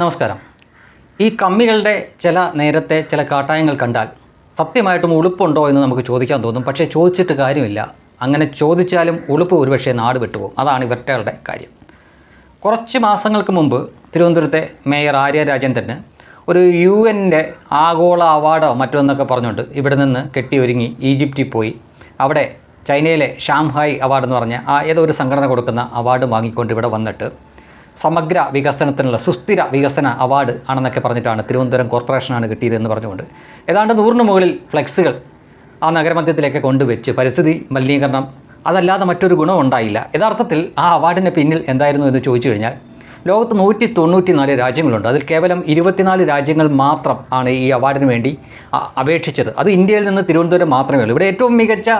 നമസ്കാരം. ഈ കമ്മികളുടെ ചില നേരത്തെ ചില കാട്ടായങ്ങൾ കണ്ടാൽ സത്യമായിട്ടും ഉളുപ്പുണ്ടോ എന്ന് നമുക്ക് ചോദിക്കാൻ തോന്നും. പക്ഷേ ചോദിച്ചിട്ട് കാര്യമില്ല. അങ്ങനെ ചോദിച്ചാലും ഉളുപ്പ് ഒരുപക്ഷെ നാട് വിട്ടുപോകും. അതാണ് ഇവരുടെ കാര്യം. കുറച്ച് മാസങ്ങൾക്ക് മുമ്പ് തിരുവനന്തപുരത്തെ മേയർ ആര്യ രാജേന്ദ്രന് ഒരു യു എന്റെ ആഗോള അവാർഡോ മറ്റൊന്നൊക്കെ പറഞ്ഞുകൊണ്ട് ഇവിടെ നിന്ന് കെട്ടിയൊരുങ്ങി ഈജിപ്തിൽ പോയി. അവിടെ ചൈനയിലെ ഷാംഹായ് അവാർഡ് എന്ന് പറഞ്ഞ ആ ഏതോ ഒരു സംഘടന കൊടുക്കുന്ന അവാർഡ് വാങ്ങിക്കൊണ്ട് ഇവിടെ വന്നിട്ട് സമഗ്ര വികസനത്തിനുള്ള സുസ്ഥിര വികസന അവാർഡ് ആണെന്നൊക്കെ പറഞ്ഞിട്ടാണ് തിരുവനന്തപുരം കോർപ്പറേഷനാണ് കിട്ടിയതെന്ന് പറഞ്ഞുകൊണ്ട്. ഏതാണ്ട് നൂറിന് മുകളിൽ ഫ്ലെക്സുകൾ ആ നഗരമധ്യത്തിലേക്ക് കൊണ്ടുവച്ച് പരിസ്ഥിതി മലിനീകരണം അതല്ലാതെ മറ്റൊരു ഗുണം ഉണ്ടായില്ല. യഥാർത്ഥത്തിൽ ആ അവാർഡിന് പിന്നിൽ എന്തായിരുന്നു എന്ന് ചോദിച്ചു കഴിഞ്ഞാൽ ലോകത്ത് നൂറ്റി തൊണ്ണൂറ്റി നാല് രാജ്യങ്ങളുണ്ട്. അതിൽ കേവലം ഇരുപത്തിനാല് രാജ്യങ്ങൾ മാത്രം ആണ് ഈ അവാർഡിന് വേണ്ടി അപേക്ഷിച്ചത്. അത് ഇന്ത്യയിൽ നിന്ന് തിരുവനന്തപുരം മാത്രമേ ഉള്ളൂ. ഇവിടെ ഏറ്റവും മികച്ച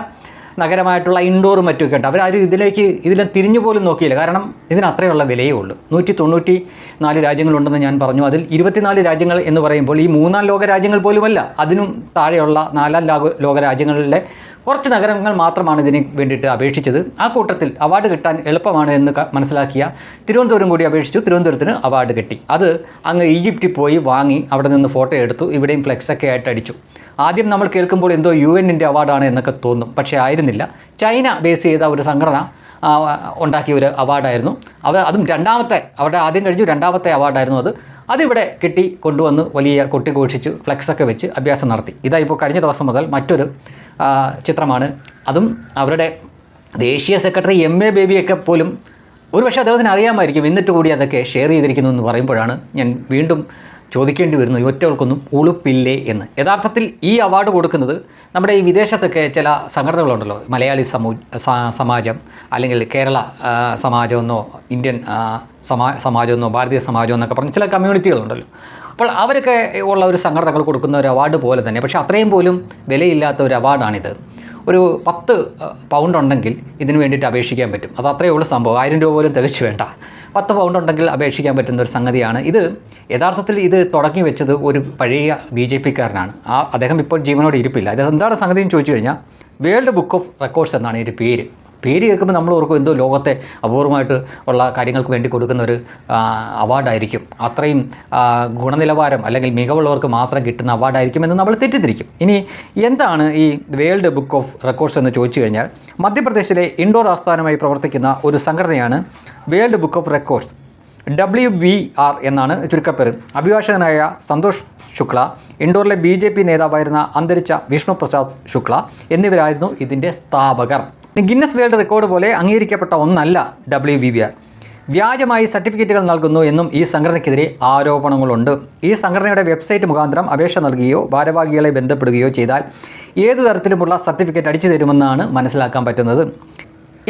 നഗരമായിട്ടുള്ള ഇൻഡോറും മറ്റുമൊക്കെ ഉണ്ട്. അവരാരും ഇതിലേക്ക് ഇതിലെ തിരിഞ്ഞു പോലും നോക്കിയില്ല. കാരണം ഇതിന് അത്രയുള്ള വിലയേ ഉള്ളൂ. നൂറ്റി തൊണ്ണൂറ്റി നാല് രാജ്യങ്ങളുണ്ടെന്ന് ഞാൻ പറഞ്ഞു. അതിൽ ഇരുപത്തിനാല് രാജ്യങ്ങൾ എന്ന് പറയുമ്പോൾ ഈ മൂന്നാം ലോക രാജ്യങ്ങൾ പോലുമല്ല. അതിനും താഴെയുള്ള നാലാം ലോക ലോക രാജ്യങ്ങളിലെ കുറച്ച് നഗരങ്ങൾ മാത്രമാണ് ഇതിന് വേണ്ടിയിട്ട് അപേക്ഷിച്ചത്. ആ കൂട്ടത്തിൽ അവാർഡ് കിട്ടാൻ എളുപ്പമാണ് എന്ന് മനസ്സിലാക്കിയ തിരുവനന്തപുരം കൂടി അപേക്ഷിച്ചു. തിരുവനന്തപുരത്തിന് അവാർഡ് കിട്ടി. അത് അങ്ങ് ഈജിപ്തിൽ പോയി വാങ്ങി അവിടെ നിന്ന് ഫോട്ടോ എടുത്തു. ഇവിടെയും ഫ്ലെക്സൊക്കെ ആയിട്ട് അടിച്ചു. ആദ്യം നമ്മൾ കേൾക്കുമ്പോൾ എന്തോ യു എന്നിന്റെ അവാർഡാണ് എന്നൊക്കെ തോന്നും. പക്ഷേ ആയിരുന്നില്ല. ചൈന ബേസ് ചെയ്ത ഒരു സംഘടന ഉണ്ടാക്കിയ ഒരു അവാർഡായിരുന്നു അവ അതും രണ്ടാമത്തെ അവരുടെ ആദ്യം കഴിഞ്ഞു രണ്ടാമത്തെ അവാർഡായിരുന്നു അത്. അതിവിടെ കിട്ടി കൊണ്ടുവന്ന് വലിയ കൊട്ടി കൊട്ടിഘോഷിച്ചു ഫ്ലെക്സൊക്കെ വെച്ച് അഭ്യാസം നടത്തി. ഇതാ ഇപ്പോൾ കഴിഞ്ഞ ദിവസം മുതൽ മറ്റൊരു ചിത്രമാണ്. അതും അവരുടെ ദേശീയ സെക്രട്ടറി എം എ ബേബിയൊക്കെ പോലും ഒരുപക്ഷെ അദ്ദേഹത്തിന് അറിയാമായിരിക്കും എന്നിട്ട് കൂടി അതൊക്കെ ഷെയർ ചെയ്തിരിക്കുന്നു എന്ന് പറയുമ്പോഴാണ് ഞാൻ വീണ്ടും ചോദിക്കേണ്ടി വരുന്നു ഇവറ്റകൾക്കൊന്നും ഉളുപ്പില്ലേ എന്ന്. യഥാർത്ഥത്തിൽ ഈ അവാർഡ് കൊടുക്കുന്നത് നമ്മുടെ ഈ വിദേശത്തൊക്കെ ചില സംഘടനകളുണ്ടല്ലോ. മലയാളി സമൂ സമാജം അല്ലെങ്കിൽ കേരള സമാജമെന്നോ ഇന്ത്യൻ സമാ സമാജമെന്നോ ഭാരതീയ സമാജം എന്നൊക്കെ പറഞ്ഞ ചില കമ്മ്യൂണിറ്റികളുണ്ടല്ലോ അപ്പോൾ അവരൊക്കെ ഉള്ള ഒരു സംഘടനകൾ കൊടുക്കുന്ന ഒരു അവാർഡ് പോലെ തന്നെ. പക്ഷേ അത്രയും പോലും വിലയില്ലാത്ത ഒരു അവാർഡാണിത് ഒരു പത്ത് പൗണ്ട് ഉണ്ടെങ്കിൽ ഇതിന് വേണ്ടിയിട്ട് അപേക്ഷിക്കാൻ പറ്റും. അത് അത്രയേ ഉള്ളൂ സംഭവം. ആയിരം രൂപ പോലും തികച്ചു വേണ്ട. പത്ത് പൗണ്ട് ഉണ്ടെങ്കിൽ അപേക്ഷിക്കാൻ പറ്റുന്ന ഒരു സംഗതിയാണ്. ഇത് യഥാർത്ഥത്തിൽ ഇത് തുടങ്ങി വെച്ചത് ഒരു പഴയ ബി ജെ പിക്കാരനാണ്. ആ അദ്ദേഹം ഇപ്പോൾ ജീവനോട് ഇരിപ്പില്ല. ഇത് എന്താണ് സംഗതി എന്ന് ചോദിച്ചു കഴിഞ്ഞാൽ വേൾഡ് ബുക്ക് ഓഫ് റെക്കോർഡ്സ് എന്നാണ് ഇതിന്റെ പേര്. പേര് കേൾക്കുമ്പോൾ നമ്മൾ ഓർക്കും എന്തോ ലോകത്തെ അപൂർവമായിട്ട് ഉള്ള കാര്യങ്ങൾക്ക് വേണ്ടി കൊടുക്കുന്ന ഒരു അവാർഡായിരിക്കും. അത്രയും ഗുണനിലവാരം അല്ലെങ്കിൽ മികവുള്ളവർക്ക് മാത്രം കിട്ടുന്ന അവാർഡായിരിക്കും എന്ന് നമ്മൾ തെറ്റിദ്ധരിക്കും. ഇനി എന്താണ് ഈ വേൾഡ് ബുക്ക് ഓഫ് റെക്കോർഡ്സ് എന്ന് ചോദിച്ചു കഴിഞ്ഞാൽ മധ്യപ്രദേശിലെ ഇൻഡോർ ആസ്ഥാനമായി പ്രവർത്തിക്കുന്ന ഒരു സംഘടനയാണ് World Book of Records. W B R എന്നാണ് ചുരുക്കപ്പേര്. അഭിഭാഷകനായ സന്തോഷ് ശുക്ല ഇൻഡോറിലെ ബി ജെ പി നേതാവായിരുന്ന അന്തരിച്ച വിഷ്ണു പ്രസാദ് ശുക്ല എന്നിവരായിരുന്നു ഇതിന്റെ സ്ഥാപകർ. ഗിന്നസ് വേൾഡ് റെക്കോർഡ് പോലെ അംഗീകരിക്കപ്പെട്ട ഒന്നല്ല ഡബ്ല്യു ബി ബി ആർ. വ്യാജമായി സർട്ടിഫിക്കറ്റുകൾ നൽകുന്നു എന്നും ഈ സംഘടനയ്ക്കെതിരെ ആരോപണങ്ങളുണ്ട്. ഈ സംഘടനയുടെ വെബ്സൈറ്റ് മുഖാന്തരം അപേക്ഷ നൽകുകയോ ഭാരവാഹികളെ ബന്ധപ്പെടുകയോ ചെയ്താൽ ഏത് തരത്തിലുമുള്ള സർട്ടിഫിക്കറ്റ് അടിച്ചു തരുമെന്നാണ് മനസ്സിലാക്കാൻ പറ്റുന്നത്.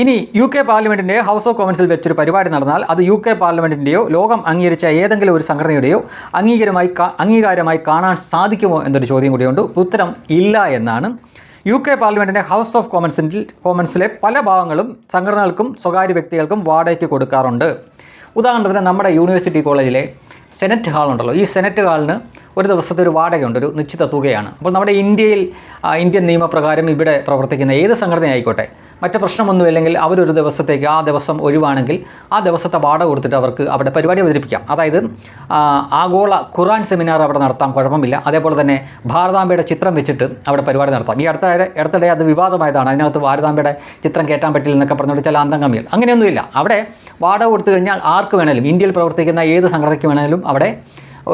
ഇനി യു കെ പാർലമെന്റിന്റെ ഹൗസ് ഓഫ് കോമൺസിൽ വെച്ചൊരു പരിപാടി നടന്നാൽ അത് യു കെ പാർലമെന്റിന്റെയോ ലോകം അംഗീകരിച്ച ഏതെങ്കിലും ഒരു സംഘടനയുടെയോ അംഗീകാരമായി അംഗീകാരമായി കാണാൻ സാധിക്കുമോ എന്നൊരു ചോദ്യം കൂടിയുണ്ട്. ഉത്തരം ഇല്ല എന്നാണ് യു കെ പാർലമെന്റിന്റെ ഹൗസ് ഓഫ് കോമൺസിൽ കോമൺസിലെ പല ഭാഗങ്ങളും സംഘടനകൾക്കും സ്വകാര്യ വ്യക്തികൾക്കും വാടകയ്ക്ക് കൊടുക്കാറുണ്ട്. ഉദാഹരണത്തിന് നമ്മുടെ യൂണിവേഴ്സിറ്റി കോളേജിലെ സെനറ്റ് ഹാൾ ഉണ്ടല്ലോ. ഈ സെനറ്റ് ഹാളിന് ഒരു ദിവസത്തെ ഒരു വാടകയുണ്ട് ഒരു നിശ്ചിത തുകയാണ്. അപ്പോൾ നമ്മുടെ ഇന്ത്യയിൽ ഇന്ത്യൻ നിയമപ്രകാരം ഇവിടെ പ്രവർത്തിക്കുന്ന ഏത് സംഘടനയായിക്കോട്ടെ മറ്റ് പ്രശ്നമൊന്നുമില്ലെങ്കിൽ അവരൊരു ദിവസത്തേക്ക് ആ ദിവസം ഒഴിവാണെങ്കിൽ ആ ദിവസത്തെ വാടക കൊടുത്തിട്ട് അവർക്ക് അവിടെ പരിപാടി അവതരിപ്പിക്കാം. അതായത് ആഗോള ഖുറാൻ സെമിനാർ അവിടെ നടത്താം കുഴപ്പമില്ല. അതേപോലെ തന്നെ ഭാരതാംബയുടെ ചിത്രം വെച്ചിട്ട് അവിടെ പരിപാടി നടത്താം. ഈ അടുത്ത അടുത്തിടെ അത് വിവാദമായതാണ്. അതിനകത്ത് ഭാരതാംബയുടെ ചിത്രം കയറ്റാൻ പറ്റില്ല എന്നൊക്കെ പറഞ്ഞുകൊണ്ട് ചില അന്തംഗമികൾ അങ്ങനെയൊന്നുമില്ല. അവിടെ വാടക കൊടുത്തു കഴിഞ്ഞാൽ ആർക്ക് വേണമെങ്കിലും ഇന്ത്യയിൽ പ്രവർത്തിക്കുന്ന ഏത് സംഘടനയ്ക്ക് വേണമെങ്കിലും അവിടെ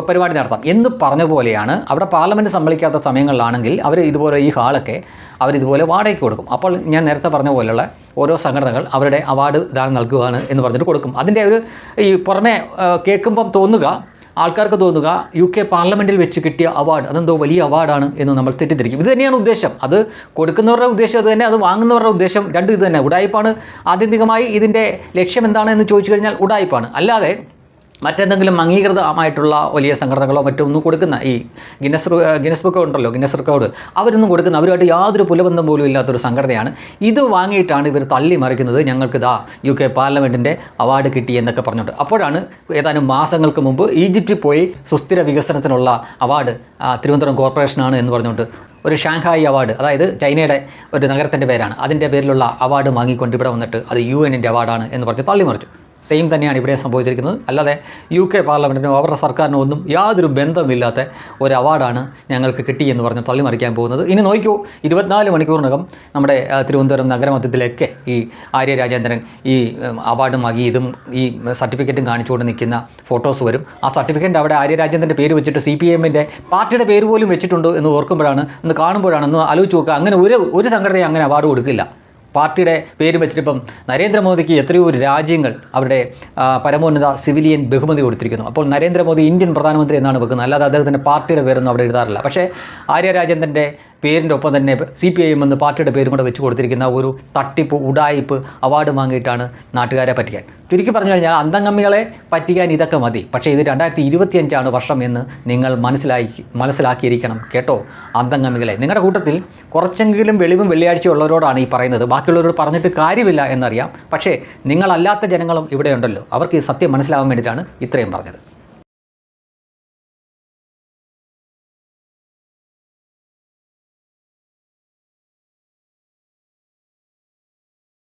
പരിപാടി നടത്താം. എന്ന് പറഞ്ഞ പോലെയാണ് അവിടെ പാർലമെന്റ് സമ്മതിക്കാത്ത സമയങ്ങളിലാണെങ്കിൽ അവർ ഇതുപോലെ ഈ ഹാളൊക്കെ അവർ ഇതുപോലെ വാടകയ്ക്ക് കൊടുക്കും. അപ്പോൾ ഞാൻ നേരത്തെ പറഞ്ഞ പോലെയുള്ള ഓരോ സംഘടനകൾ അവരുടെ അവാർഡ് ദാനം നൽകുകയാണ് എന്ന് പറഞ്ഞിട്ട് കൊടുക്കും. അതിന്റെ ഒരു ഈ പുറമെ കേൾക്കുമ്പം തോന്നുക ആൾക്കാർക്ക് തോന്നുക യു കെ പാർലമെന്റിൽ വെച്ച് കിട്ടിയ അവാർഡ് അതെന്തോ വലിയ അവാർഡാണ് എന്ന് നമ്മൾ തെറ്റിദ്ധരിക്കും. ഇത് തന്നെയാണ് ഉദ്ദേശം. അത് കൊടുക്കുന്നവരുടെ ഉദ്ദേശം അത് തന്നെ അത് വാങ്ങുന്നവരുടെ ഉദ്ദേശം രണ്ടും ഇത് തന്നെ. ഉടായ്പാണ് ആത്യന്തികമായി ഇതിന്റെ ലക്ഷ്യം എന്താണ് എന്ന് ചോദിച്ചു കഴിഞ്ഞാൽ ഉടായ്പാണ് അല്ലാതെ മറ്റെന്തെങ്കിലും അംഗീകൃതമായിട്ടുള്ള വലിയ സംഘടനകളോ മറ്റോ ഒന്നും കൊടുക്കുന്ന ഈ ഗിന്നസ് ഗിന്നസ് ബുക്ക് ഉണ്ടല്ലോ ഗിന്നസ് റെക്കോർഡ് അവരൊന്നും കൊടുക്കുന്ന അവരുമായിട്ട് യാതൊരു പുലബന്ധം പോലും ഇല്ലാത്തൊരു സംഘടനയാണ്. ഇത് വാങ്ങിയിട്ടാണ് ഇവർ തള്ളി മറിക്കുന്നത് ഞങ്ങൾക്കിതാ യു കെ പാർലമെന്റിന്റെ അവാർഡ് കിട്ടി എന്നൊക്കെ പറഞ്ഞിട്ട്. അപ്പോഴാണ് ഏതാനും മാസങ്ങൾക്ക് മുമ്പ് ഈജിപ്തിൽ പോയി സുസ്ഥിര വികസനത്തിനുള്ള അവാർഡ് തിരുവനന്തപുരം കോർപ്പറേഷനാണ് എന്ന് പറഞ്ഞുകൊണ്ട് ഒരു ഷാങ്ഹായ് അവാർഡ് അതായത് ചൈനയുടെ ഒരു നഗരത്തിന്റെ പേരാണ്. അതിന്റെ പേരിലുള്ള അവാർഡ് വാങ്ങിക്കൊണ്ട് ഇവിടെ വന്നിട്ട് അത് യു എന്നിന്റെ അവാർഡാണ് എന്ന് പറഞ്ഞ് തള്ളിമറിച്ചു സെയിം തന്നെയാണ് ഇവിടെ സംഭവിച്ചിരിക്കുന്നത്. അല്ലാതെ യു കെ പാർലമെന്റിനോ അവരുടെ സർക്കാരിനോ ഒന്നും യാതൊരു ബന്ധമില്ലാത്ത ഒരു അവാർഡാണ് ഞങ്ങൾക്ക് കിട്ടിയെന്ന് പറഞ്ഞ് തള്ളിമറിക്കാൻ പോകുന്നത്. ഇനി നോക്കൂ ഇരുപത്തിനാല് മണിക്കൂറിനകം നമ്മുടെ തിരുവനന്തപുരം നഗരമധ്യത്തിലൊക്കെ ഈ ആര്യ രാജേന്ദ്രൻ ഈ അവാർഡും ഇതും ഈ സർട്ടിഫിക്കറ്റും കാണിച്ചുകൊണ്ട് നിൽക്കുന്ന ഫോട്ടോസ് വരും. ആ സർട്ടിഫിക്കറ്റ് അവിടെ ആര്യ രാജേന്ദ്രന്റെ പേര് വെച്ചിട്ട് സി പി എമ്മിന്റെ പാർട്ടിയുടെ പേര് പോലും വെച്ചിട്ടുണ്ട് എന്ന് ഓർക്കുമ്പോഴാണ് ഒന്ന് കാണുമ്പോഴാണ് ഒന്ന് ആലോചിച്ച് നോക്കുക. അങ്ങനെ ഒരു ഒരു സംഘടനയും അങ്ങനെ അവാർഡ് കൊടുക്കില്ല. പാർട്ടിയുടെ പേര് വെച്ചിട്ടിപ്പം നരേന്ദ്രമോദിക്ക് എത്രയോ രാജ്യങ്ങൾ അവരുടെ പരമോന്നത സിവിലിയൻ ബഹുമതി കൊടുത്തിരിക്കുന്നു. അപ്പോൾ നരേന്ദ്രമോദി ഇന്ത്യൻ പ്രധാനമന്ത്രി എന്നാണ് വെക്കുന്നത്. അല്ലാതെ അദ്ദേഹത്തിന്റെ പാർട്ടിയുടെ പേരൊന്നും അവിടെ എഴുതാറില്ല. പക്ഷേ ആര്യ രാജേന്ദ്രന്റെ പേരിന്റെ ഒപ്പം തന്നെ സി പി ഐ എം എന്ന് പാർട്ടിയുടെ പേരും കൂടെ വെച്ച് കൊടുത്തിരിക്കുന്ന ഒരു തട്ടിപ്പ് ഉടായിപ്പ് അവാർഡ് വാങ്ങിയിട്ടാണ് നാട്ടുകാരെ പറ്റിക്കാൻ. ചുരുക്കി പറഞ്ഞു കഴിഞ്ഞാൽ അന്തംഗമ്മികളെ പറ്റിക്കാൻ ഇതൊക്കെ മതി. പക്ഷേ ഇത് രണ്ടായിരത്തി ഇരുപത്തിയഞ്ചാണ് വർഷം എന്ന് നിങ്ങൾ മനസ്സിലാക്കി മനസ്സിലാക്കിയിരിക്കണം കേട്ടോ അന്തംഗമ്മികളെ നിങ്ങളുടെ കൂട്ടത്തിൽ കുറച്ചെങ്കിലും വെളിവും വെള്ളിയാഴ്ച ഉള്ളവരോടാണ് ഈ പറയുന്നത്. ബാക്കിയുള്ളവരോട് പറഞ്ഞിട്ട് കാര്യമില്ല എന്നറിയാം. പക്ഷേ നിങ്ങളല്ലാത്ത ജനങ്ങളും ഇവിടെ ഉണ്ടല്ലോ അവർക്ക് ഈ സത്യം മനസ്സിലാവാൻ വേണ്ടിയിട്ടാണ് ഇത്രയും പറഞ്ഞത്.